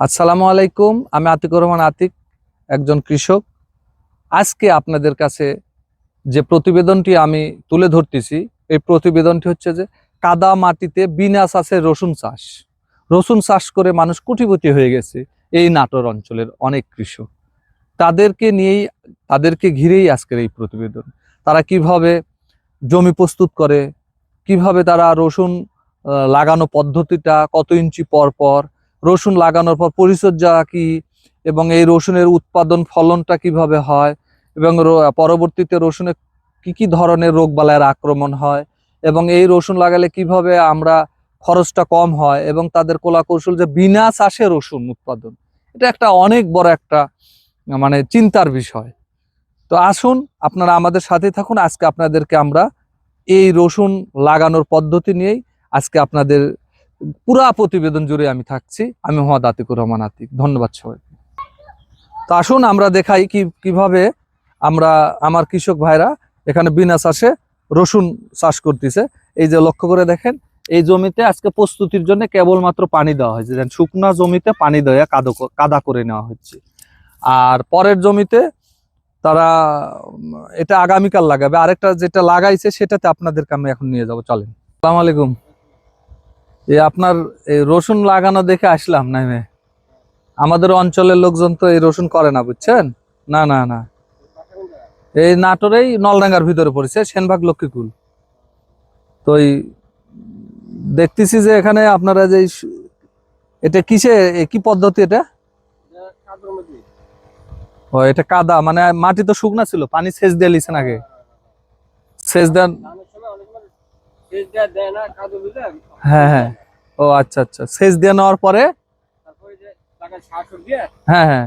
আসসালামু আলাইকুম, আমি আতিকুর রহমান আতিক, একজন কৃষক। আজকে আপনাদের কাছে যে প্রতিবেদনটি আমি তুলে ধরতেছি, এই প্রতিবেদনটি হচ্ছে যে কাদা মাটিতে বিনা চাষে রসুন চাষ। রসুন চাষ করে মানুষ কোটিপতি হয়ে গেছে এই নাটোর অঞ্চলের অনেক কৃষক। তাদেরকে নিয়েই, তাদেরকে ঘিরেই আজকের এই প্রতিবেদন। তারা কীভাবে জমি প্রস্তুত করে, কীভাবে তারা রসুন লাগানো পদ্ধতিটা কত ইঞ্চি পর পর রসুন লাগানোর পর পরিচর্যা কি এবং এই রসুনের উৎপাদন ফলনটা কীভাবে হয় এবং পরবর্তীতে রসুনে কি কি ধরনের রোগবালাইয়ের আক্রমণ হয় এবং এই রসুন লাগালে কীভাবে আমরা খরচটা কম হয় এবং তাদের কলা কৌশল যে বিনা চাষে রসুন উৎপাদন, এটা একটা অনেক বড় একটা মানে চিন্তার বিষয়। তো আসুন, আপনারা আমাদের সাথে থাকুন। আজকে আপনাদেরকে আমরা এই রসুন লাগানোর পদ্ধতি নিয়েই আজকে আপনাদের পুরা প্রতিবেদন জুড়ে আমি থাকছি। আমি মোহাম্মদ আতিকুর রহমান আতিক। ধন্যবাদ সবাই তো আসুন আমরা দেখাই কি, কীভাবে আমরা, আমার কৃষক ভাইরা এখানে বিনা চাষে রসুন চাষ করতেছে। এই যে লক্ষ্য করে দেখেন, এই জমিতে আজকে প্রস্তুতির জন্য কেবলমাত্র পানি দেওয়া হয়েছে। যেন শুকনা জমিতে পানি দেওয়া, কাদো, কাদা করে নেওয়া হচ্ছে। আর পরের জমিতে তারা, এটা আগামীকাল লাগাবে। আরেকটা যেটা লাগাইছে, সেটাতে আপনাদেরকে আমি এখন নিয়ে যাব। চলেন। আসসালামু আলাইকুম। এই আপনার এই রসুন লাগানো দেখে আসলাম নামে আমাদের অঞ্চলের লোকজন তো এই রসুন করে না, বুঝছেন? না না না। এই নাটোরেই নলডাঙ্গার ভিতরে পড়েছে, সেনবাগ লক্ষ্মীকুল। তো এই দেখতেছি যে এখানে আপনারা যে এটা কিসে কি পদ্ধতি এটা? ও, এটা কাদা মানে মাটি তো শুকনা ছিল, পানি সেচ দিয়ে লিছেন আগে। সেচ দেন হ্যাঁ হ্যাঁ। ও আচ্ছা আচ্ছা। সেচ দিয়ে নেওয়ার পরে? হ্যাঁ হ্যাঁ।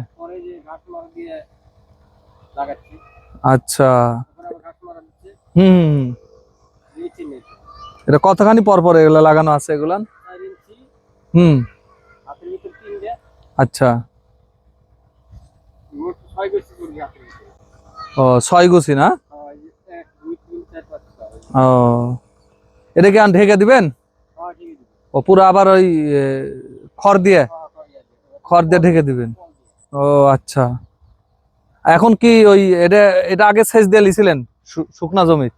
আচ্ছা। হুম। এটা কতখানি পর পর এগুলো লাগানো আছে এগুলা? হুম। আচ্ছা। ও ছয় গুছি না? ও। এটা কি আর ঢেকে দিবেন? ও পুরো আবার ওই খড় দিয়ে? খড় দিয়ে ঢেকে দিবেন। ও আচ্ছা। এখন কি ওই এটা এটা আগে সেচ দিয়ে লিছিলেন? শুকনা জমি?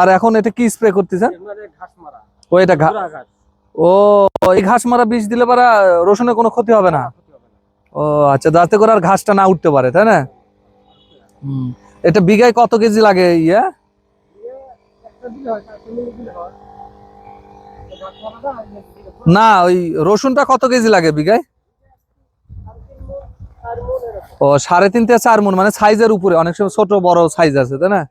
আর এখন এটা কি স্প্রে করতেছেন? এবারে ঘাস মারা। ও এটা ঘাস। ও এই ঘাস মারা বীজ দিলে পারা রসুনের কোনো ক্ষতি হবে না। ও আচ্ছা যাতে করে আর ঘাসটা না উঠতে পারে, তাই না? এটা বিঘায় কত কেজি লাগে ইয়া? না, ওই রসুনটা কত কেজি লাগে বিঘায়। ও, সাড়ে তিন থেকে চার মন মানে সাইজের উপরে, অনেক সময় ছোট, বড় সাইজ আছে, তাই না?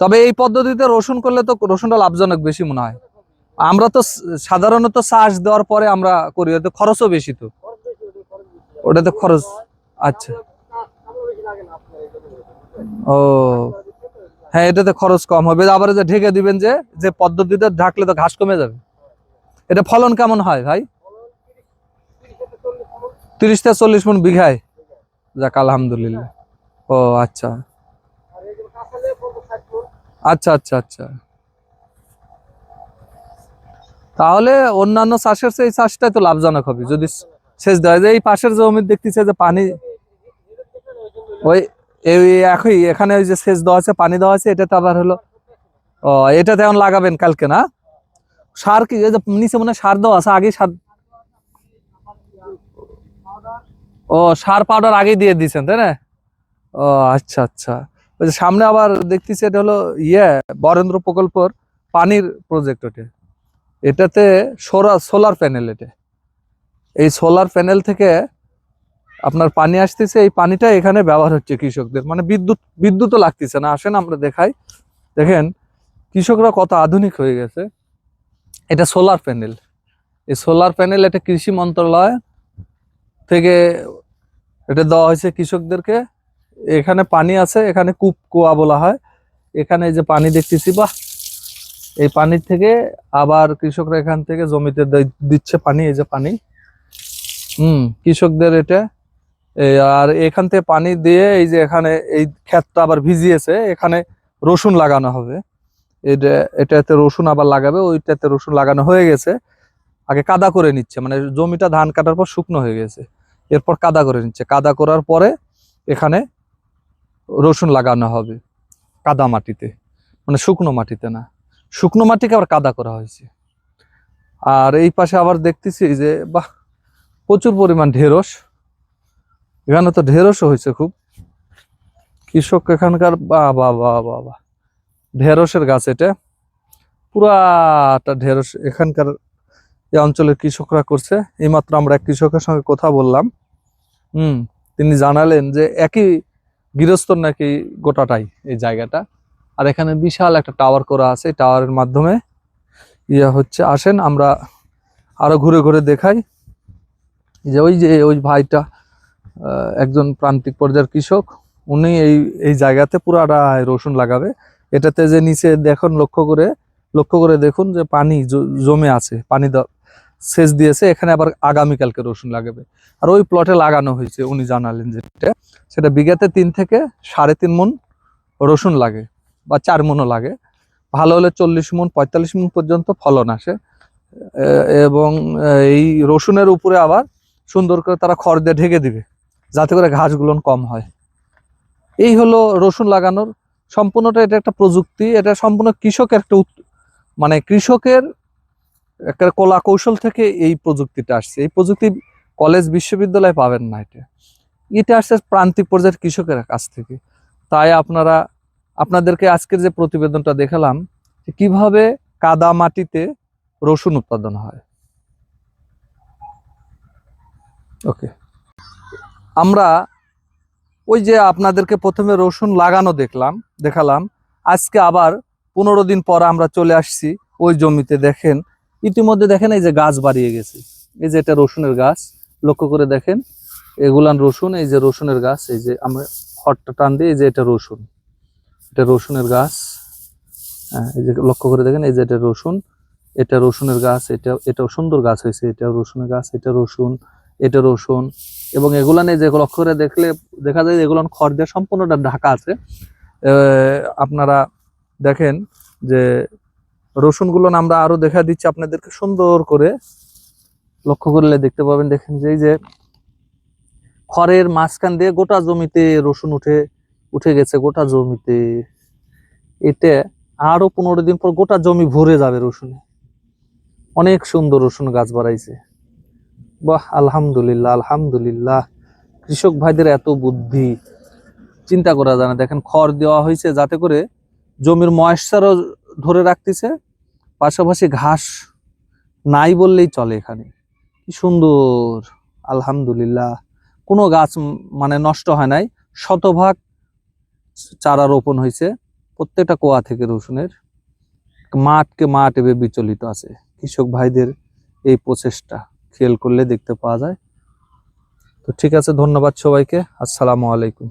তবে এই পদ্ধতিতে রসুন করলে তো রসুনটা লাভজনক বেশি মনে হয়। আমরা তো সাধারণত চাষ দেওয়ার পরে আমরা করি খরচও বেশি তো খরচ বেশি, ওটা খরচ বেশি। ওটাতে খরচ। আচ্ছা। ও। হ্যাঁ এটাতে খরচ কম হবে। আবার যে ঢেকে দিবেন যে যে পদ্ধতিতে ঢাকলে তো ঘাস কমে যাবে। এটা ফলন কেমন হয় ভাই? তিরিশ থেকে চল্লিশ মন বিঘায়। যাক, আলহামদুলিল্লাহ। ও আচ্ছা। আচ্ছা আচ্ছা আচ্ছা। তাহলে অন্যান্য চাষের এই চাষটাই তো লাভজনক হবে। যদি সেচ দেওয়া যায়। এই পাশের জমি দেখতেছে যে পানি, ওই একই, এখানে ওই যে সেচ দেওয়া আছে, পানি দেওয়া আছে, এটাতে আবার হলো, ও, এটাতে এখন লাগাবেন কালকে না? সার কি যে নিচে মনে সার দেওয়া আছে আগে সার, ও, সার পাউডার আগেই দিয়ে দিয়েছেন, তাই না? ও আচ্ছা আচ্ছা। ওই যে সামনে আবার দেখতেছি এটা হলো ইয়ে বরেন্দ্র প্রকল্পর পানির প্রজেক্ট ওটা। এটাতে সোলার সোলার প্যানেল এটা। এই সোলার প্যানেল থেকে আপনার পানি আসতেছে, এই পানিটা এখানে ব্যবহার হচ্ছে কৃষকদের। মানে বিদ্যুৎ, বিদ্যুৎও লাগতেছে না। আসেন, আমরা দেখাই। দেখেন, কৃষকরা কত আধুনিক হয়ে গেছে। এটা সোলার প্যানেল এই সোলার প্যানেল এটা কৃষি মন্ত্রণালয় থেকে এটা দেওয়া হয়েছে কৃষকদেরকে। এখানে পানি আছে, এখানে কূপ, কুয়া বলা হয়। এখানে যে পানি দেখতেছি, বাহ! এই পানির থেকে আবার কৃষকরা এখান থেকে জমিতে দিচ্ছে পানি, এই যে পানি। হুম। কৃষকদের এটা আর এখান থেকে পানি দিয়ে এই যে এখানে এই ক্ষেতটা আবার ভিজিয়েছে, এখানে রসুন লাগানো হবে। এটা, এটাতে রসুন আবার লাগাবে, ওইটাতে রসুন লাগানো হয়ে গেছে। আগে কাদা করে নিচ্ছে মানে জমিটা ধান কাটার পর শুকনো হয়ে গেছে। এরপর কাদা করে নিচ্ছে। কাদা করার পরে এখানে রসুন লাগানো হবে কাদা মাটিতে। মানে শুকনো মাটিতে না। শুকনো মাটিকে আবার কাদা করা হয়েছে। আর এই পাশে আবার দেখতেছি যে, বাহ প্রচুর পরিমাণ ঢেঁড়স। এখানে তো ঢেঁড়সও হয়েছে খুব। কৃষক এখানকার, বা বা বা বা বা। ঢেঁড়সের গাছ এটা। পুরাটা ঢেঁড়স এখানকার এই অঞ্চলের কৃষকরা করছে, এইমাত্র আমরা এক কৃষকের সঙ্গে কথা বললাম। হুম, তিনি জানালেন যে একই গৃহস্থর নাকি গোটাটাই এই জায়গাটা। আর এখানে বিশাল একটা টাওয়ার করা আছে টাওয়ারের মাধ্যমে। ইয়ে হচ্ছে, আসেন আমরা আরও ঘুরে ঘুরে দেখাই। যে ওই যে, ওই ভাইটা একজন প্রান্তিক পর্যায়ের কৃষক, উনি এই এই জায়গাতে পুরাটা রসুন লাগাবে। এটাতে যে নিচে দেখুন, লক্ষ্য করে লক্ষ্য করে দেখুন যে পানি জমে আছে, পানি সেচ দিয়েছে, এখানে আবার আগামীকালকে রসুন লাগাবে। আর ওই প্লটে লাগানো হয়েছে, উনি জানালেন যেটা সেটা বিঘাতে তিন থেকে সাড়ে তিন মন রসুন লাগে, বা চার মনও লাগে। ভালো হলে চল্লিশ মন, পঁয়তাল্লিশ মন পর্যন্ত ফলন আসে। এবং এই রসুনের উপরে আবার সুন্দর করে তারা খড় দিয়ে ঢেকে দিবে, যাতে করে ঘাসগুলো কম হয়। এই হলো রসুন লাগানোর সম্পূর্ণটা, এটা একটা প্রযুক্তি, এটা সম্পূর্ণ কৃষকের একটা মানে কৃষকের একটা কলা কৌশল থেকে এই প্রযুক্তিটা আসছে। এই প্রযুক্তি কলেজ, বিশ্ববিদ্যালয়ে পাবেন না এটা। এটা আসছে প্রান্তিক পর্যায়ের কৃষকের কাছ থেকে। তাই আপনারা, আপনাদেরকে আজকের যে প্রতিবেদনটা দেখালাম কীভাবে কাদা মাটিতে রসুন উৎপাদন হয়। ওকে। আমরা ওই যে আপনাদেরকে প্রথমে রসুন লাগানো দেখলাম, দেখালাম। আজকে আবার পনেরো দিন পর আমরা চলে আসছি ওই জমিতে, দেখেন। ইতিমধ্যে দেখেন এই যে গাছ বাড়িয়ে গেছে। এই যে এটা রসুনের গাছ, লক্ষ্য করে দেখেন। এগুলান রসুন, এই যে রসুনের গাছ, এই যে আমরা খড়টা টান দিয়ে, এই যে এটা রসুন। এটা রসুনের গাছ। হ্যাঁ এই যে লক্ষ্য করে দেখেন, এই যে এটা রসুন। এটা রসুনের গাছ, এটা, এটাও সুন্দর গাছ হয়েছে এটা রসুনের গাছ, এটা রসুন। এটা রসুন এবং এগুলানে যে লক্ষ্য করে দেখলে দেখা যায় এগুলো খড় দিয়ে সম্পূর্ণটা ঢাকা আছে। আপনারা দেখেন যে রসুনগুলো আমরা আরও দেখা দিচ্ছি আপনাদেরকে সুন্দর করে। লক্ষ্য করলে দেখতে পাবেন, দেখেন যে এই যে খড়ের মাঝখান দিয়ে গোটা জমিতে রসুন উঠে উঠে গেছে গোটা জমিতে। এতে আরও পনেরো দিন পর গোটা জমি ভরে যাবে রসুনে। অনেক সুন্দর রসুন গাছ বাড়াইছে। বাহ, আলহামদুলিল্লাহ আলহামদুলিল্লাহ। কৃষক ভাইদের এত বুদ্ধি। চিন্তা করা যায় না। দেখেন, খড় দেওয়া হয়েছে যাতে করে জমির ময়েশ্চারও ধরে রাখতেছে। পাশাপাশি ঘাস নাই বললেই চলে এখানে। কি সুন্দর। আলহামদুলিল্লাহ। কোনো গাছ মানে নষ্ট হয় নাই। শতভাগ চারা রোপণ হয়েছে। প্রত্যেকটা কোয়া থেকে রসুনের। মাঠকে মাঠ এবে বিচলিত আছে। কৃষক ভাইদের এই প্রচেষ্টা। খেয়াল করলে দেখতে পাওয়া যায়। তো ঠিক আছে ধন্যবাদ সবাইকে। আসসালামু আলাইকুম।